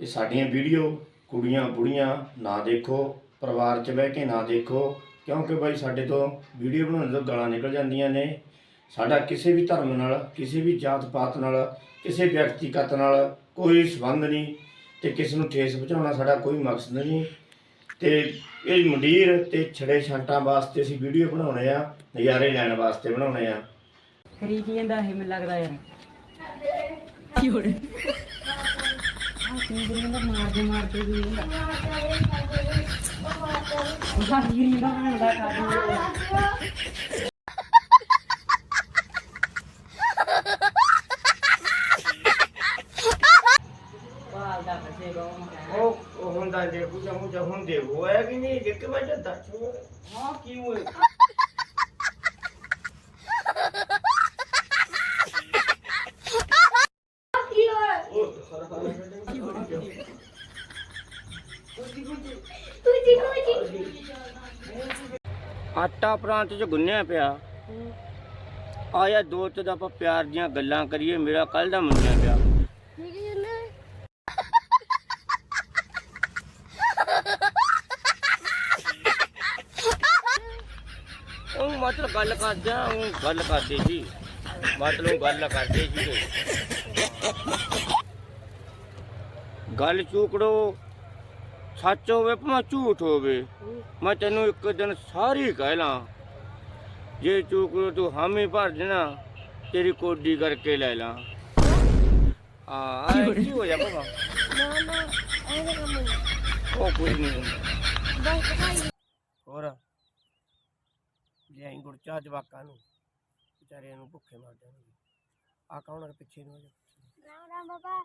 ਇਹ ਸਾਡੀਆਂ ਵੀਡੀਓ ਕੁੜੀਆਂ ਬੁੜੀਆਂ ਨਾ ਦੇਖੋ ਪਰਿਵਾਰ 'ਚ ਬਹਿ ਕੇ ਨਾ ਦੇਖੋ ਕਿਉਂਕਿ ਬਾਈ ਸਾਡੇ ਤੋਂ ਵੀਡੀਓ ਬਣਾਉਣ ਤੋਂ ਗਾਲਾਂ ਨਿਕਲ ਜਾਂਦੀਆਂ ਨੇ। ਸਾਡਾ ਕਿਸੇ ਵੀ ਧਰਮ ਨਾਲ ਕਿਸੇ ਵੀ ਜਾਤ ਪਾਤ ਨਾਲ ਕਿਸੇ ਵਿਅਕਤੀਗਤ ਨਾਲ ਕੋਈ ਸੰਬੰਧ ਨਹੀਂ ਤੇ ਕਿਸੇ ਨੂੰ ਠੇਸ ਪਹੁੰਚਾਉਣਾ ਸਾਡਾ ਕੋਈ ਮਕਸਦ ਨਹੀਂ। ਤੇ ਇਹ ਮੰਡੀਰ ਤੇ ਛੜੇ ਛਾਂਟਾਂ ਵਾਸਤੇ ਅਸੀਂ ਵੀਡੀਓ ਬਣਾਉਣੇ ਆ ਨਜ਼ਾਰੇ ਲੈਣ ਵਾਸਤੇ ਬਣਾਉਣੇ ਆ। ਖਰੀਦ ਜਾਂਦਾ ਇਹ ਮੈਨੂੰ ਲੱਗਦਾ ਯਾਰ। ਕੀ ਹੋ ਰਿਹਾ ਆਹ ਮਾਰਦੇ ਮਾਰਦੇ ਵੀ ਹੁੰਦਾ ਆਹ ਕੀ ਕਰੀਂਦਾ ਬਣਦਾ ਕਾਦੀ ਬਾਲ ਦਾ ਫਸੇ ਉਹ ਹੁੰਦਾ ਦੇਖੂ ਜਮੂ ਜਹੂੰ ਦੇ ਹੋਇਆ ਕਿ ਨਹੀਂ? ਦੇਖ ਕੇ ਮੈਂ ਦੱਸ। ਹਾਂ, ਕੀ ਹੋਏ ਆਟਾ ਪ੍ਰਾਂਤ ਚ ਗੁੰਨਿਆ ਪਿਆ। ਆਇਆ ਦੋ ਤੇ ਦਾ ਆਪਾਂ ਪਿਆਰ ਦੀਆਂ ਗੱਲਾਂ ਕਰੀਏ, ਮੇਰਾ ਕੱਲ ਦਾ ਮੰਨਿਆ ਪਿਆ। ਉਹ ਮਤਲਬ ਗੱਲ ਕਰਦਾ, ਉਹ ਗੱਲ ਕਰਦੇ ਜੀ ਮਤਲਬ ਗੱਲ ਕਰਦੇ ਜੀ ਗੱਲ ਚੂਕੜੋ ਸੱਚ ਹੋਵੇ ਭਾਵੇਂ ਝੂਠ ਹੋਵੇ, ਮੈਂ ਤੈਨੂੰ ਇੱਕ ਦਿਨ ਸਾਰੀ ਕਹਿ ਲਾਂ, ਜੇ ਚੂਕੜੋ ਤੂੰ ਹਾਮੀ ਭਰ ਦੇਣਾ, ਤੇਰੀ ਕੋਡੀ ਕਰਕੇ ਲੈ ਲਾਂ। ਆ ਕੀ ਹੋ ਜਾ ਬਾਬਾ ਉਹ ਕੋਈ ਨਹੀਂ ਹੁੰਦਾ। ਹੋਰ, ਜੇ ਆਈ ਗੁੜ ਜਵਾਕਾਂ ਨੂੰ, ਵਿਚਾਰਿਆਂ ਨੂੰ ਭੁੱਖੇ ਮਰ ਜਾਣਗੇ ਆ ਕੌਣ ਆ ਪਿੱਛੇ ਨੂੰ ਆ ਜਾ। राम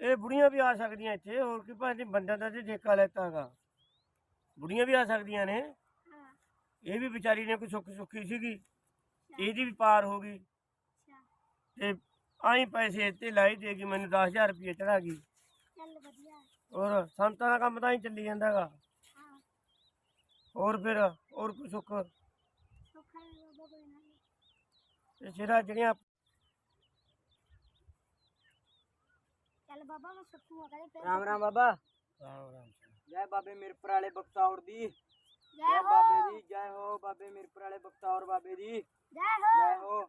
ਇਹ ਬੁੜੀਆਂ ਵੀ ਆ ਸਕਦੀਆਂ ਇੱਥੇ ਹੋਰ ਕੀ ਭਾਜੀ ਬੰਦਿਆਂ ਦਾ ਤੇ ਠੇਕਾ ਲੈਤਾਗਾ ਬੁੜੀਆਂ ਵੀ ਆ ਸਕਦੀਆਂ ਨੇ। ਹਾਂ। ਇਹ ਵੀ ਵਿਚਾਰੀ ਨੇ ਕੋਈ ਸੁੱਖ ਸੁੱਖੀ ਸੀਗੀ। ਇਹਦੀ ਵੀ ਪਾਰ ਹੋ ਗਈ। ਤੇ ਆਈ ਪੈਸੇ ਤੇ ਲਾਈ ਦੇਗੀ ਮੈਨੂੰ 10000 ਰੁਪਏ ਚੜਾ ਗਈ। ਚੱਲ ਔਰ ਸੰਤਾਂ ਦਾ ਕੰਮ ਤਾਂ ਹੀ ਚੱਲੀ ਜਾਂਦਾਗਾ ਹਾਂ। ਔਰ ਫਿਰ ਔਰ ਕੋਈ ਸੁੱਖ? ਸੁੱਖਾ ਬਾਬਾ ਕੋਈ ਜਿਹੜੀਆਂ ਰਾਮ ਰਾਮ ਬਾਬਾ। ਜੈ। ਬਾਬੇ ਮਿਰਪੁਰ ਵਾਲੇ ਬਖਤੌਰ ਦੀ। ਜੈ ਬਾਬੇ ਦੀ ਜੈ ਹੋ ਬਾਬੇ ਮਿਰਪੁਰ ਵਾਲੇ ਬਖਤੌਰ ਬਾਬੇ ਦੀ। ਜੈ ਹੋ। ਜੈ ਹੋ।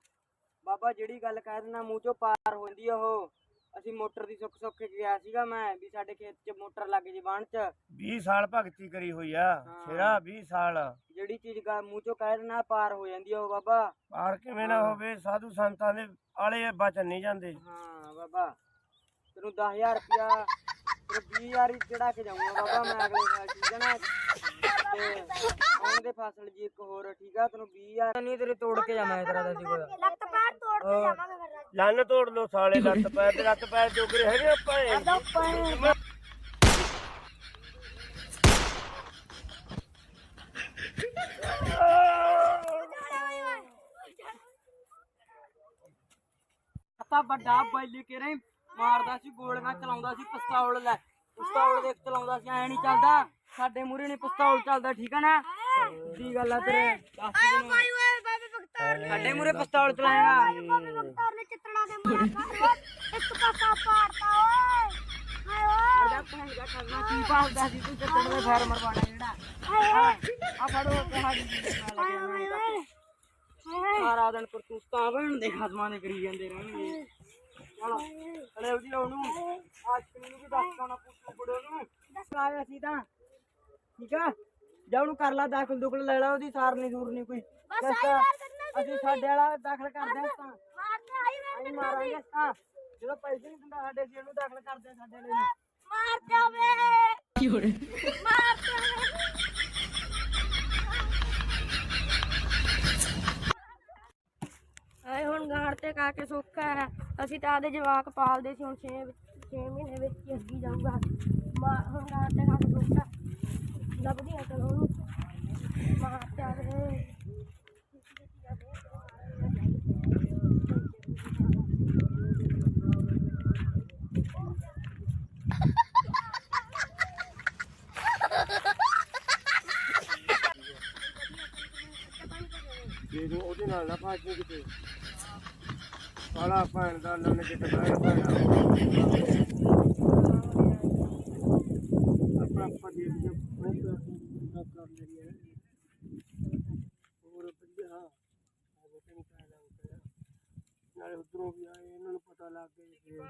ਬਾਬਾ ਜਿਹੜੀ ਗੱਲ ਕਹਿ ਦਿੰਦਾ ਮੂੰਹ ਚੋਂ ਪਾਰ ਹੋ ਜਾਂਦੀ ਉਹ। ਅਸੀਂ ਮੋਟਰ ਦੀ ਸੁੱਖ ਸੁੱਖ ਗਿਆ ਸੀਗਾ ਮੈਂ ਵੀ ਸਾਡੇ ਖੇਤ 'ਚ ਮੋਟਰ ਲੱਗ ਜੇ ਬਾਣ 'ਚ। 20 ਸਾਲ ਭਗਤੀ ਕਰੀ ਹੋਈ ਆ। ਹਾਂ। 20 ਸਾਲ। ਜਿਹੜੀ ਚੀਜ਼ ਗਾ- ਮੂੰਹ ਚੋਂ ਕਹਿ ਦਿੰਦਾ ਪਾਰ ਹੋ ਜਾਂਦੀ ਆ ਉਹ ਬਾਬਾ। ਪਾਰ ਕਿਵੇਂ ਨਾ ਹੋਵੇ ਸਾਧੂ ਸੰਤਾਂ ਦੇ ਆਲੇ ਬਚਨ ਨਹੀਂ ਜਾਂਦੇ। ਹਾਂ ਬਾਬਾ। ਤੈਨੂੰ 10000 ਰੁਪਿਆ ਤੇ 20000 ਹੀ ਚੜਾ ਕੇ ਜਾਊਂਗਾ ਬਾਬਾ ਮੈਂ ਅਗਲੇ ਸਾਲ ਠੀਕ ਹੈ ਨਾ ਤੇ ਉਹਨਾਂ ਦੇ ਫਸਲ ਜੀ ਇੱਕ ਹੋਰ ਠੀਕ ਆ ਤੈਨੂੰ 20000 ਨਹੀਂ ਤੇਰੇ ਤੋੜ ਕੇ ਜਾਣਾ ਤੇਰਾ ਦਾ ਜੀ ਕੋਲ ਲੱਤ ਪੈਰ ਤੋੜ ਕੇ ਜਾਵਾਂਗੇ ਫਿਰ ਲੰਨ ਤੋੜ ਲੋ ਸਾਲੇ ਲੱਤ ਪੈਰ ਤੇ ਲੱਤ ਪੈਰ ਜੋਗਰੇ ਹੈਗੇ ਆਪਾਂ ਇਹ ਵੱਡਾ ਬਾਈ ਲੈ ਕੇ ਰਹੀ ਮਾਰਦਾ ਸੀ ਗੋਲੀਆਂ ਚਲਾਉਂਦਾ ਸੀ ਪਿਸਤੌਲ ਲੈ। ਪਿਸਤੌਲ ਦੇਖ ਚਲਾਉਂਦਾ ਸੀ ਐ ਨਹੀਂ ਚੱਲਦਾ। ਸਾਡੇ ਮੂਰੇ ਨੇ ਪਿਸਤੌਲ ਚੱਲਦਾ ਠੀਕ ਹੈ ਨਾ? ਕੀ ਗੱਲ ਆ ਤੇਰੇ? ਸਾਡੇ ਮੂਰੇ ਪਿਸਤੌਲ ਚਲਾਏਗਾ। ਬਾਬੇ ਬਖਤਾਰ ਨੇ ਚਿੱਤੜਾ ਦੇ ਸਾਰਾ ਦਿਨ ਪਰ ਕਰੀ ਜਾਂਦੇ ਰਹਿਣਗੇ। ਹਲੇ ਉਹਦੀ ਉਹਨੂੰ ਆਸ਼ਮੀ ਨੂੰ ਵੀ ਦੱਸ ਦਾਣਾ ਪੁੱਛੂ ਬੜੇ ਨੂੰ ਸਾਰ ਅਸੀਂ ਤਾਂ ਠੀਕ ਆ ਜਾ ਉਹਨੂੰ ਕਰ ਲਾ ਦਾਖਲ ਦੁਖਲ ਲੈ ਲਾ ਉਹਦੀ ਸਾਰ ਨਹੀਂ ਦੂਰ ਨਹੀਂ ਕੋਈ ਬਸ ਅਸੀਂ ਸਾਡੇ ਵਾਲਾ ਦਾਖਲ ਕਰਦੇ ਹਾਂ ਤਾਂ ਮਾਰਨੇ ਆਈ ਮਾਰਾਂਗੇ ਤਾਂ ਜਦੋਂ ਪੈਸੇ ਨਹੀਂ ਦਿੰਦਾ ਸਾਡੇ ਸੀ ਉਹਨੂੰ ਦਾਖਲ ਕਰਦੇ ਸਾਡੇ ਲਈ ਮਾਰ ਜਾਵੇ। ਕੀ ਹੋੜੇ ਮਾਰ ਜਾਵੇ। जावे ਹੁਣ ਗਾੜ ਤੇ ਕਾ ਕੇ ਸੁੱਕਾ ਹੈ। ਅਸੀਂ ਤਾਂ ਆਦੇ ਜਵਾਕ ਪਾਲਦੇ ਸੀ, ਹੁਣ ਛੇ 6 ਮਹੀਨੇ ਵਿੱਚ ਹੀ ਅੱਗੀ ਜਾਊਗਾ। ਹੁਣ ਰਾਤ ਦੇ ਖਾ ਕੇ ਸੋਚਦਾ ਲੱਭਦੀ ਆ ਚਲੋ ਉਹਨੂੰ। ਮਾਂ ਪਿਆਰੇ ਜੇ ਉਹਦੇ ਨਾਲ ਨਾ ਭਾਜੀ ਕਿਤੇ। ਕਾਲਾ ਭੈਣ ਦਾ ਨੰਨ ਜਿੱਤ ਬੈਠ ਭੈਣਾ ਆਪਣਾ ਆਪਾਂ ਦੇ ਦੇ ਬਹੁਤ ਕਰ ਲੈਣੀ ਹੈ। ਹੋਰ ਵਧੀਆ। ਉਹ ਤੇ ਕਹਿ ਲਾਂਗਾ ਨਾਲੇ ਉਧਰੋਂ ਵੀ ਆਏ, ਇਹਨਾਂ ਨੂੰ ਪਤਾ ਲੱਗ ਗਿਆ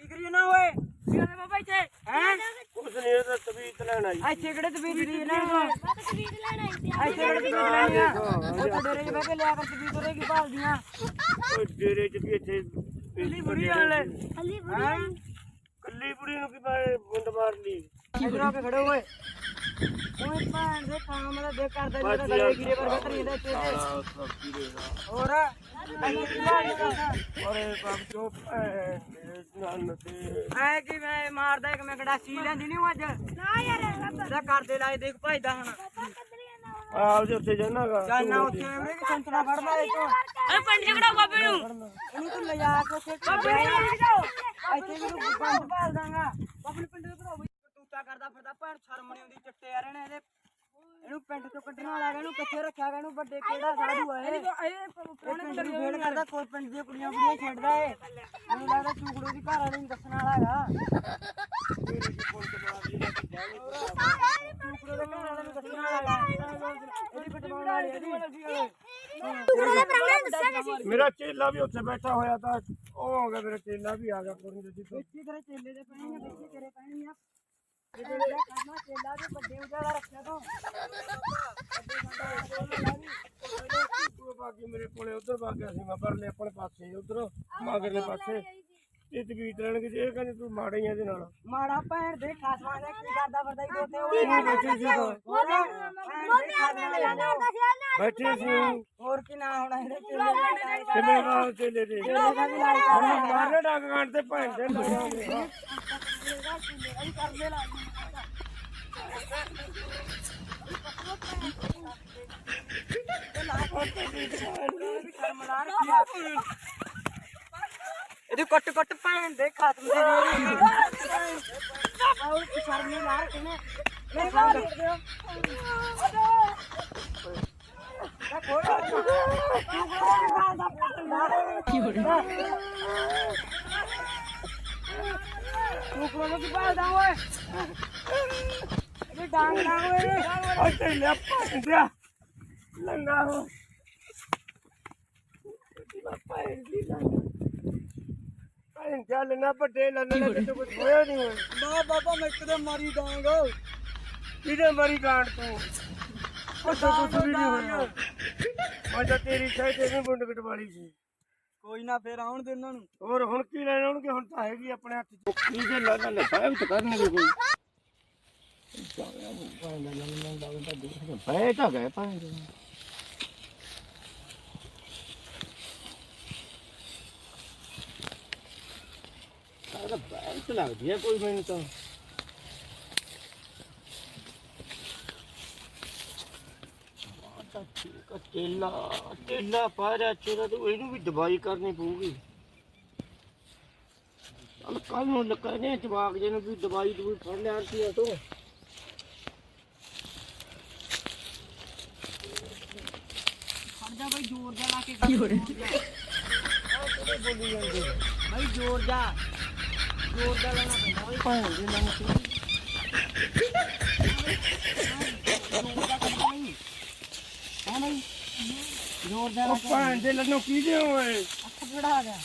ਕੀ ਕਰੀ ਨਾ ਓਏ? ਕੀ ਕਰਦੇ ਬਾਬਾ ਇੱਥੇ? ਹੈ? ਕੁਛ ਨਹੀਂ ਇਹ ਤਾਂ ਤਵੀਤ ਲੈਣ ਆਈ ਇੱਥੇ ਕਿਹੜੇ ਤਬੀਤ ਦੀ ਨਾ ਮੈਂ ਤਾਂ ਤਵੀਤ ਲੈਣ ਆਈ ਸੀ? ਇੱਥੇ ਕਿਹੜੇ ਤਬੀਤ ਲੈਣੀ ਆ? ਉਹ ਤਾਂ ਡੇਰੇ 'ਚ ਬਹਿ ਕੇ ਲਿਆ ਕਰ ਤਬੀਤ ਉਹਦੇ ਕੀ ਭਾਲਦੀਆਂ? ਓਏ ਡੇਰੇ ਚ ਵੀ ਇੱਥੇ ਕੱਲੀ ਵਾਲੇ। ਬੁੜੀ? ਨੂੰ ਕੀ ਮਾਰੇ ਗੁੰਡ ਮਾਰ ਲਈ ਇਧਰ ਆ ਕੇ ਖੜੇ ਓਏ ਓਏ ਭੈਣ ਦੇ ਕੰਮ ਦਾ ਦੇ ਕਰਦਾ ਜਿਹੜਾ ਗਲੇ ਗਿਰੇ ਵਰਗਾ ਧਰੀ ਦਾ ਇੱਥੇ ਤੇ। ਹੋਰ ਅਸੀਂ ਕੀ ਭਾਲਦੀਆਂ ਅਰੇ ਬਾਪ ਜੋ ਭੈਣ ਦੇ ਨੰਨ ਤੇ ਐ ਕਿ ਮੈਂ ਮਾਰਦਾ ਇੱਕ ਮੈਂ ਗੜਾਸੀ ਲੈਂਦੀ ਨਹੀਂ ਅੱਜ ਨਾ ਯਾਰ ਇਹਦਾ ਕਰਦੇ ਲਾਏ ਦੇਖ ਭਜਦਾ ਹੁਣ ਆਪ ਜੇ ਉੱਥੇ ਜਾਣਾਗਾ ਚੱਲ ਨਾ ਉੱਥੇ ਐਵੇਂ ਕਿ ਸੰਤਰਾ ਫੜਨਾ ਇਹ ਤੋਂ ਅਰੇ ਪਿੰਡ ਝਗੜਾ ਬਾਬੇ ਨੂੰ ਇਹਨੂੰ ਤੂੰ ਲਿਜਾ ਕੇ ਉੱਥੇ ਬਾਬੇ ਇੱਥੇ ਵੀ ਤੂੰ ਬੰਦ ਭਾਲ ਦਾਂਗਾ ਆਪਣੇ ਪਿੰਡ ਦੇ ਭਰਾ ਬਈ ਟੂਟਾ ਕਰਦਾ ਫਿਰਦਾ ਭੈਣ ਸ਼ਰਮ ਨਹੀਂ ਆਉਂਦੀ ਚਿੱਟੇ ਆ ਰਹੇ ਨੇ ਇਹਦੇ। ਇਹਨੂੰ ਪਿੰਡ ਤੋਂ ਕੱਢਣ ਵਾਲਾ ਗਾ, ਇਹਨੂੰ ਕਿੱਥੇ ਰੱਖਿਆ ਗਾ ਇਹਨੂੰ ਵੱਡੇ ਕਿਹੜਾ ਸਾਧੂ ਆ ਇਹ। ਇਹ ਪਿੰਡ ਦੀ ਫੇੜ ਕਰਦਾ ਕੋਈ ਪਿੰਡ ਦੀਆਂ ਕੁੜੀਆਂ ਕੁੜੀਆਂ ਛੱਡਦਾ ਏ ਮੈਨੂੰ ਲੱਗਦਾ ਚੂਕੜੋ ਦੀ ਘਰ ਵਾਲੀ ਨੂੰ ਦੱਸਣ ਵਾਲਾ ਹੈਗਾ। ਚੂਕੜੋ ਦੇ ਘਰ ਵਾਲੇ ਨੂੰ ਦੱਸਣ ਵਾਲਾ ਹੈਗਾ। ਇਹਦੀ ਪਟਵਾਉਣ ਵਾਲੀ ਇਹਦੀ। ਟੁਕੜੇ ਦੇ ਪ੍ਰੋਗਰਾਮ ਦੱਸਿਆ ਕਿ ਸੀ। ਮੇਰਾ ਚੇਲਾ ਵੀ ਉੱਥੇ ਬੈਠਾ ਹੋਇਆ ਤਾਂ ਉਹ ਹੋ ਗਿਆ ਮੇਰਾ ਚੇਲਾ ਵੀ ਆ ਗਿਆ ਕੁੜੀ ਦੇ ਜਿੱਥੇ। ਵਿੱਚੇ ਤੇਰੇ ਚੇਲੇ ਦੇ ਪੈਣੀ ਆ ਵਿੱਚੇ ਤੇਰੇ ਪੈਣੀ ਆ। ਬਾਕੀ ਮੇਰੇ ਕੋਲੇ ਉਧਰ ਵਗ ਸੀ ਮੈਂ ਪਰਲੇ ਆਪਣੇ ਪਾਸੇ ਉਧਰ ਮਗਰਲੇ ਪਾਸੇ ਇਹ ਤਵੀਤ ਲੈਣਗੇ ਜੇ ਇਹ ਕਹਿੰਦੇ ਤੂੰ ਮਾੜੇ ਹੀ ਆ ਇਹਦੇ ਨਾਲ ਮਾੜਾ ਭੈਣ ਦੇ ਖਾਸਮਾਂ ਦੇ ਕੀ ਕਰਦਾ ਫਿਰਦਾ ਈ ਦੋਤੇ ਉਹ ਬੈਠੀ ਸੀ। ਤਾਂ ਬੈਠੇ ਸੀ ਹੋਰ ਕੀ ਨਾ ਹੋਣਾ ਇਹਦੇ ਚੇਲੇ ਦਾ ਕਿਵੇਂ ਨਾਲ ਚੇਲੇ ਦੇ ਮਾਰਨੇ ਡਾਕ ਗਾਂਡ ਤੇ ਭੈਣ ਦੇ ਲੱਗਿਆ ਇਹਦੇ ਕੱਟ ਕੱਟ ਭੈਣ ਦੇ ਖਾਤਮ ਦੇ ਸ਼ਰਮ ਨਹੀਂ ਮਾਰ ਕਿਨੇ ਮੇਰੇ ਕੋਲ ਦੇਖ ਦਿਓ ਨਾ ਵੱਡੇ ਲੰਨੇ ਕਿਤੇ ਕੁਝ ਹੋਇਆ? ਨਹੀਂ ਨਾ ਬਾਬਾ ਮੈਂ ਕਿਤੇ ਮਾਰੀ ਡਾਂਗ ਕਿਹਦੇ ਮਰੀ ਗਾਂਡ ਤੂੰ ਕੁਝ ਵੀ ਨਹੀਂ ਹੋਇਆ। ਮੈਂ ਤਾਂ ਤੇਰੀ ਸਾਈਡ ਤੇ ਵੀ ਬੁੰਡ ਕਟਵਾਲੀ ਸੀ। ਕੋਈ ਨਾ ਫੇਰ ਆਉਣ ਦੇ ਉਹਨਾਂ ਨੂੰ। ਹੋਰ ਹੁਣ ਕੀ ਲੈਣ ਆਉਣਗੇ? ਹੁਣ ਤਾਂ ਹੈਗੀ ਆਪਣੇ ਹੱਥ ਚ। ਕੀ ਜੇ ਲੱਗਾ ਵੀ ਕਰਨਗੇ ਕੋਈ। ਬੈ ਤਾਂ ਗਏ ਸਾਰਾ ਲੱਗਦੀ ਹੈ ਕੋਈ ਮੈਨੂੰ ਤਾਂ। ਆਹ ਤਾਂ ਠੀਕ ਆ, ਤੇਲਾ ਤੇਲਾ ਪਾ ਰਿਹਾ ਚੇਰਾ ਤੇ ਇਹਨੂੰ ਵੀ ਦਵਾਈ ਕਰਨੀ ਪਊਗੀ। ਚੱਲ ਕੱਲ ਨੂੰ ਲੱਕਣੇ ਜਵਾਕ ਜੇ ਨੂੰ ਵੀ ਦਵਾਈ ਦਵਾਈ ਫੜ ਲਿਆ ਸੀ ਤੋਂ। ਖੜ ਜਾ ਬਾਈ ਜ਼ੋਰ ਜਾ ਲਾ ਕੇ Fiore. ਬਾਈ ਜ਼ੋਰ ਜਾ ਜ਼ੋਰ ਜਾ ਲਾਣਾ ਪੈਂਦਾ ਬਾਈ। ਭਾਂ ਦੇ ਨੰਗ ਸੀ ਹਾਂ ਬਾਈ ਜ਼ੋਰ ਜਾ ਉਹ ਭਾਂ ਦੇ ਲੰਨੋ ਕੀ ਦੇ ਓਏ ਅੱਖ ਫੜਾ ਗਿਆ।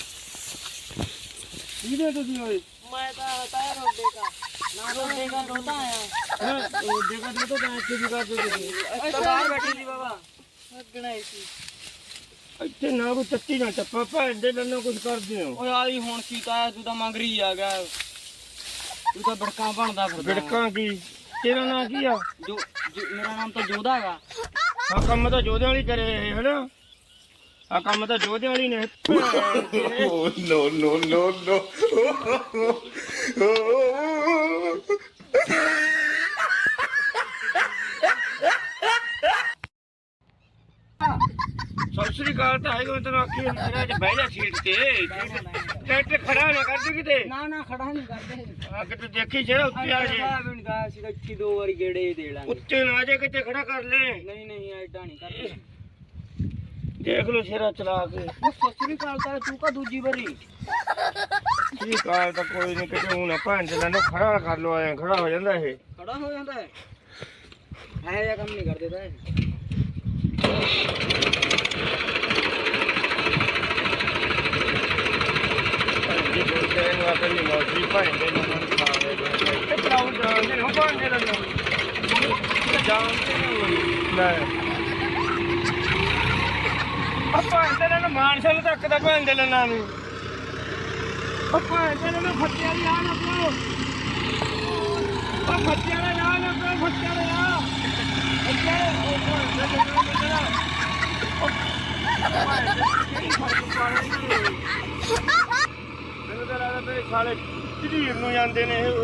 ਕੀ ਦੇ ਤੁਸੀਂ ਓਏ ਮੈਂ ਤਾਂ ਤਾਇਆ ਰੋਡੇ ਦਾ ਨਾ ਰੋਡੇ ਦਾ ਰੋਦਾ ਆਇਆ। ਹਾਂ? ਉਹ ਜਗ੍ਹਾ ਤੇ ਤਾਂ ਬੈਠ ਕੇ ਵੀ ਕਰਦੇ ਤੁਸੀਂ। ਇੱਥੇ ਬਾਹਰ ਬੈਠੀ ਸੀ ਬਾਬਾ। ਲੱਗਣਾ ਹੀ ਸੀ। ਇੱਥੇ ਨਾ ਕੋਈ ਚੱਤੀ ਨਾ ਟੱਪਾ ਭਾਂ ਦੇ ਲੰਨੋ ਕੁਝ ਕਰਦੇ ਹੋ? ਓਏ ਆਈ ਹੁਣ ਕੀ ਤਾਇਆ ਤੂੰ ਤਾਂ ਮੰਗਰੀ ਆ ਗਿਆ। ਤੂੰ ਤਾਂ ਬੜਕਾ ਬਣਦਾ ਫਿਰਦਾ। ਬਿੜਕਾਂ ਕੀ? ਤੇਰਾ ਨਾਂ ਕੀ ਆ? ਜੋ ਜੋ- ਮੇਰਾ ਨਾਮ ਤਾਂ ਜੋਧਾ ਹੈਗਾ ਹਾਂ ਕੰਮ ਤਾਂ ਜੋਧਿਆਂ ਵਾਲੀ ਕਰੇ ਹਨਾ? ਆ ਕੰਮ ਤਾਂ ਜੋਧੇ ਵਾਲੀ ਨੇ। ਨੋ ਨੋ ਨੋ ਨੋ। ਸਤਿ ਸ੍ਰੀ ਅਕਾਲ ਤਾਂ ਹੈਗਾ ਤੈਨੂੰ ਆਖੀ ਮੇਰਾ ਚ ਬਹਿ ਜਾ ਸੀਟ ਤੇ। ਟਰੈਕਟਰ ਖੜਾ ਨਾ ਕਰ ਦੇ ਕਿਤੇ? ਨਾ ਨਾ ਖੜਾ ਨਹੀਂ ਕਰਦੇ ਆ ਕਿਤੇ ਦੇਖੀ ਜਿਹੜਾ ਉੱਤੇ ਆ ਜੇ। ਵੀ ਨਹੀਂ ਗਾ ਸੀ ਇੱਕੀ ਦੋ ਵਾਰੀ ਗੇੜੇ ਦੇ ਲਾਂਗੇ। ਉੱਤੇ ਨਾ ਜੇ ਕਿਤੇ ਖੜਾ ਕਰ ਲੈ। ਨਹੀਂ ਨਹੀਂ ਐਡਾ ਨਹੀਂ ਕਰਦੇ। ਦੇਖ ਲੋ ਸ਼ੇਰਾ ਚਲਾ ਕੇ। ਉਹ ਸਸਰੀ ਕਾਲ ਤਾਂ ਤੂੰ ਕਾ ਦੂਜੀ ਵਾਰੀ। ਸ੍ਰੀ ਅਕਾਲ ਤਾਂ ਕੋਈ ਨਹੀਂ ਕਿਤੇ ਹੁਣ ਭੈਣ ਦੇ ਨਾਲ ਖੜਾ ਕਰ ਲੋ ਐ ਖੜਾ ਹੋ ਜਾਂਦਾ ਇਹ। ਖੜਾ ਹੋ ਜਾਂਦਾ ਹੈ। ਇਹ ਜਿਹਾ ਕੰਮ ਨਹੀਂ ਕਰਦੇ ਤਾਂ ਇਹ। ਜੀ ਬੋਲਦੇ ਨੇ ਆਪੇ ਨਹੀਂ ਮੌਜੀ ਭੈਣ ਦੇ ਨਾਲ ਖਾ ਲੈ ਤੇ ਪ੍ਰਾਉ ਜਾਣਦੇ ਨੇ ਹੋ ਭੈਣ ਦੇ ਨਾਲ। ਜਾਣਦੇ ਨੇ ਲੈ ਆਪਾਂ ਇਹਦੇ ਨਾਲ ਮਾਨਸਲ ਤੱਕ ਦਾ ਭੈਣ ਦੇ ਨਾਲ ਨੂੰ ਆਪਾਂ ਇਹਦੇ ਨਾਲ ਫੱਟਿਆ ਦੀ ਆ ਨਾ ਪੋ ਫੱਟਿਆ ਦਾ ਆ ਨਾ ਫੱਟਿਆ ਦਾ ਆ ਫੱਟਿਆ ਉਹ ਭੈਣ ਦੇ ਨਾਲ ਨਾ ਮੈਨੂੰ ਤਾਂ ਲੱਗਦਾ ਮੇਰੇ ਸਾਲੇ ਝੀਰ ਨੂੰ ਜਾਂਦੇ ਨੇ ਇਹ।